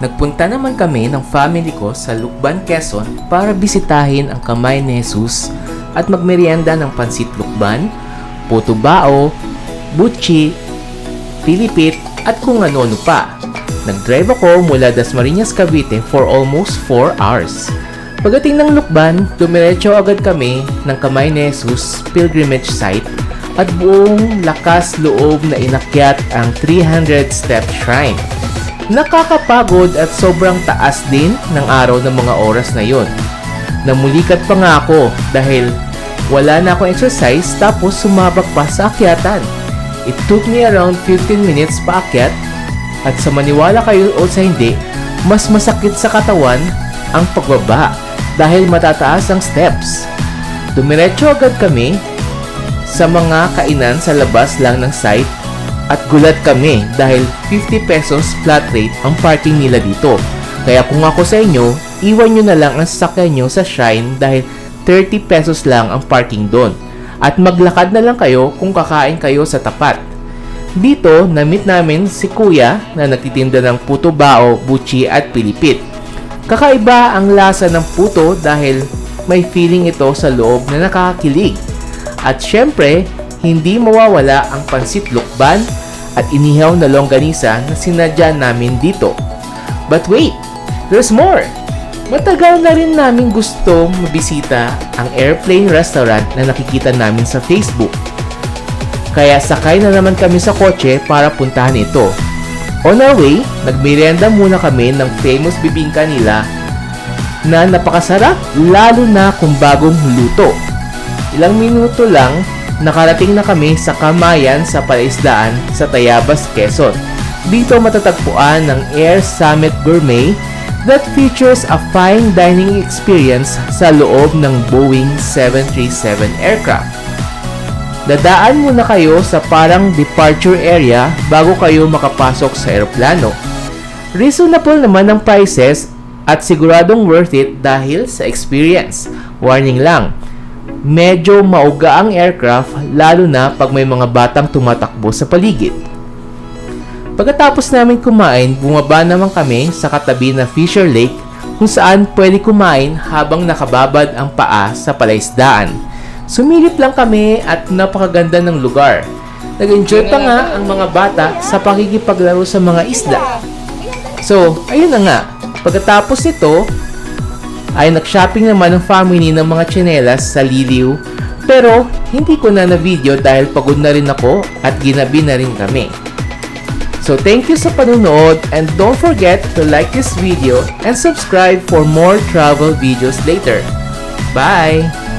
Nagpunta naman kami ng family ko sa Lukban, Quezon para bisitahin ang Kamay ni Jesus at magmerienda ng pansit lukban, puto bao, butchi, pilipit at kung ano-ano pa. Nag-drive ako mula Dasmariñas, Cavite for almost 4 hours. Pagdating ng Lukban, dumiretso agad kami ng Kamay ni Jesus pilgrimage site at buong lakas loob na inakyat ang 300 step shrine. Nakakapagod at sobrang taas din ng araw ng mga oras na yon. Namulikat pa nga ako dahil wala na akong exercise tapos sumabak pa sa akyatan. It took me around 15 minutes paakyat at sa maniwala kayo o sa hindi, mas masakit sa katawan ang pagbaba dahil matataas ang steps. Dumiretso agad kami sa mga kainan sa labas lang ng site at gulat kami dahil 50 pesos flat rate ang parking nila dito. Kaya kung ako sa inyo, iwan nyo na lang ang sasakyan nyo sa shrine dahil 30 pesos lang ang parking doon. At maglakad na lang kayo kung kakain kayo sa tapat. Dito, na-meet namin si kuya na nagtitinda ng puto bao, buchi at pilipit. Kakaiba ang lasa ng puto dahil may feeling ito sa loob na nakakakilig. At syempre, hindi mawawala ang pansit lukban at inihaw na longganisa na sinadya namin dito. But wait, there's more! Matagal na rin namin gusto mabisita ang airplane restaurant na nakikita namin sa Facebook. Kaya sakay na naman kami sa kotse para puntahan ito. On our way, nagmerienda muna kami ng famous bibingka nila na napakasarap lalo na kung bagong luto. Ilang minuto lang, nakarating na kami sa Kamayan sa Palaisdaan sa Tayabas, Quezon. Dito matatagpuan ng Air Summit Gourmet that features a fine dining experience sa loob ng Boeing 737 aircraft. Dadaan muna kayo sa parang departure area bago kayo makapasok sa eroplano. Reasonable naman ang prices at siguradong worth it dahil sa experience. Warning lang, medyo mauga ang aircraft lalo na pag may mga batang tumatakbo sa paligid. Pagkatapos namin kumain, bumaba naman kami sa katabi na Fisher Lake kung saan pwede kumain habang nakababad ang paa sa palaisdaan. Sumilip lang kami at napakaganda ng lugar. Nag-enjoy pa nga ang mga bata sa pakikipaglaro sa mga isda. So, ayun na nga. Pagkatapos nito, ay nag-shopping naman ang family ng mga tsinelas sa Liliw. Pero, hindi ko na na-video dahil pagod na rin ako at ginabi na rin kami. So thank you sa panunood and don't forget to like this video and subscribe for more travel videos later. Bye!